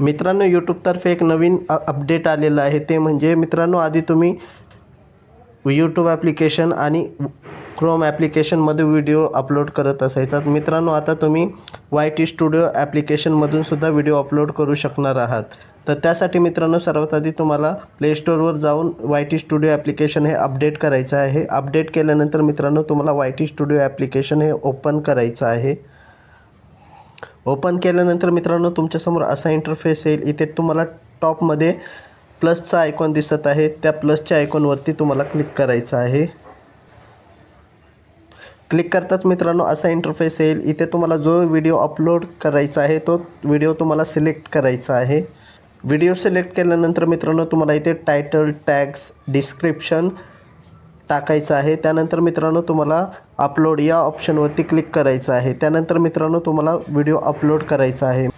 मित्रांनो यूट्यूबतर्फे एक नवीन अ अपडेट आलेलं आहे. ते म्हणजे मित्रांनो आधी तुम्ही यूट्यूब ॲप्लिकेशन आणि क्रोम ॲप्लिकेशनमध्ये व्हिडिओ अपलोड करत असायचा. मित्रांनो आता तुम्ही वाय टी स्टुडिओ ॲप्लिकेशनमधून सुद्धा व्हिडिओ अपलोड करू शकणार आहात. तर त्यासाठी मित्रांनो सर्वात आधी तुम्हाला प्ले स्टोअरवर जाऊन वाय टी स्टुडिओ ॲप्लिकेशन हे अपडेट करायचं आहे. अपडेट केल्यानंतर मित्रांनो तुम्हाला वाय टी स्टुडिओ ॲप्लिकेशन हे ओपन करायचं आहे. ओपन केल्यानंतर मित्रांनो तुमच्यासमोर असा इंटरफेस येईल. इथे तुम्हाला टॉपमध्ये प्लसचा आयकॉन दिसत आहे. त्या प्लसच्या आयकॉनवरती तुम्हाला क्लिक करायचं आहे. क्लिक करताच मित्रांनो असा इंटरफेस येईल. इथे तुम्हाला जो व्हिडिओ अपलोड करायचा आहे तो व्हिडिओ तुम्हाला सिलेक्ट करायचा आहे. व्हिडिओ सिलेक्ट केल्यानंतर मित्रांनो तुम्हाला इथे टायटल टॅग्स डिस्क्रिप्शन टाकायचं आहे. त्यानंतर मित्रांनो तुम्हाला अपलोड या ऑप्शनवरती क्लिक करायचं आहे. त्यानंतर मित्रांनो तुम्हाला व्हिडिओ अपलोड करायचा आहे.